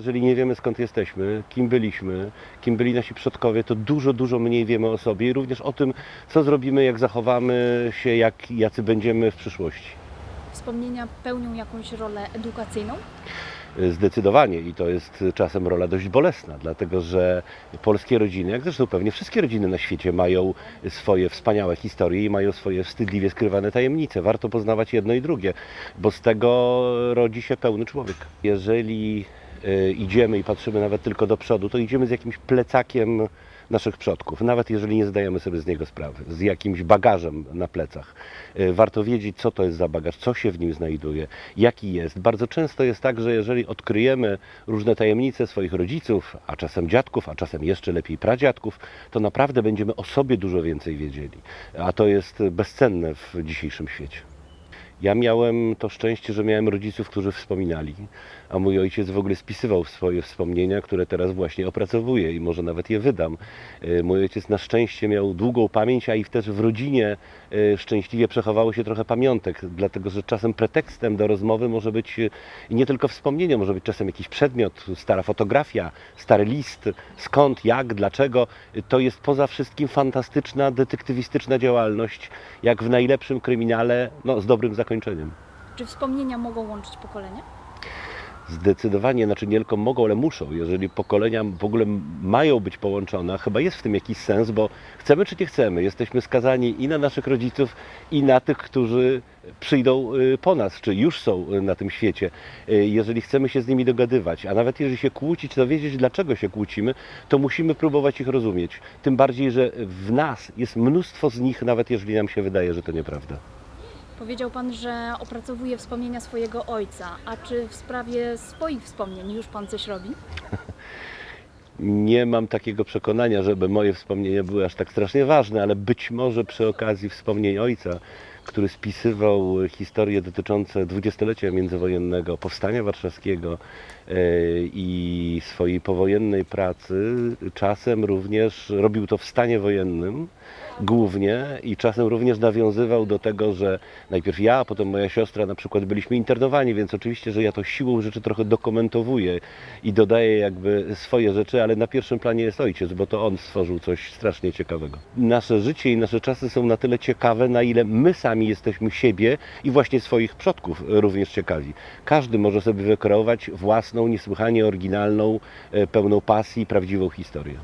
Jeżeli nie wiemy skąd jesteśmy, kim byliśmy, kim byli nasi przodkowie, to dużo, dużo mniej wiemy o sobie i również o tym, co zrobimy, jak zachowamy się, jak, jacy będziemy w przyszłości. Wspomnienia pełnią jakąś rolę edukacyjną? Zdecydowanie i to jest czasem rola dość bolesna, dlatego że polskie rodziny, jak zresztą pewnie wszystkie rodziny na świecie, mają swoje wspaniałe historie i mają swoje wstydliwie skrywane tajemnice. Warto poznawać jedno i drugie, bo z tego rodzi się pełny człowiek. Jeżeli idziemy i patrzymy nawet tylko do przodu, to idziemy z jakimś plecakiem naszych przodków, nawet jeżeli nie zdajemy sobie z niego sprawy, z jakimś bagażem na plecach. Y, Warto wiedzieć, co to jest za bagaż, co się w nim znajduje, jaki jest. Bardzo często jest tak, że jeżeli odkryjemy różne tajemnice swoich rodziców, a czasem dziadków, a czasem jeszcze lepiej pradziadków, to naprawdę będziemy o sobie dużo więcej wiedzieli. A to jest bezcenne w dzisiejszym świecie. Ja miałem to szczęście, że miałem rodziców, którzy wspominali, a mój ojciec w ogóle spisywał swoje wspomnienia, które teraz właśnie opracowuję i może nawet je wydam. E, Mój ojciec na szczęście miał długą pamięć, a i też w rodzinie e, szczęśliwie przechowało się trochę pamiątek, dlatego że czasem pretekstem do rozmowy może być e, nie tylko wspomnienie, może być czasem jakiś przedmiot, stara fotografia, stary list, skąd, jak, dlaczego. To jest poza wszystkim fantastyczna, detektywistyczna działalność, jak w najlepszym kryminale, no, z dobrym zakończeniem. Czy wspomnienia mogą łączyć pokolenia? Zdecydowanie, znaczy nie tylko mogą, ale muszą. Jeżeli pokolenia w ogóle mają być połączone, chyba jest w tym jakiś sens, bo chcemy czy nie chcemy, jesteśmy skazani i na naszych rodziców, i na tych, którzy przyjdą y, po nas, czy już są y, na tym świecie. Y, Jeżeli chcemy się z nimi dogadywać, a nawet jeżeli się kłócić, to wiedzieć, dlaczego się kłócimy, to musimy próbować ich rozumieć. Tym bardziej, że w nas jest mnóstwo z nich, nawet jeżeli nam się wydaje, że to nieprawda. Powiedział Pan, że opracowuje wspomnienia swojego ojca. A czy w sprawie swoich wspomnień już Pan coś robi? Nie mam takiego przekonania, żeby moje wspomnienia były aż tak strasznie ważne, ale być może przy okazji wspomnień ojca, który spisywał historie dotyczące dwudziestolecia międzywojennego, powstania warszawskiego e, i swojej powojennej pracy, czasem również robił to w stanie wojennym głównie i czasem również nawiązywał do tego, że najpierw ja, a potem moja siostra na przykład byliśmy internowani, więc oczywiście, że ja to siłą rzeczy trochę dokumentowuję i dodaję jakby swoje rzeczy, ale na pierwszym planie jest ojciec, bo to on stworzył coś strasznie ciekawego. Nasze życie i nasze czasy są na tyle ciekawe, na ile my sami jesteśmy siebie i właśnie swoich przodków również ciekawi. Każdy może sobie wykreować własną, niesłychanie oryginalną, e, pełną pasji, prawdziwą historię.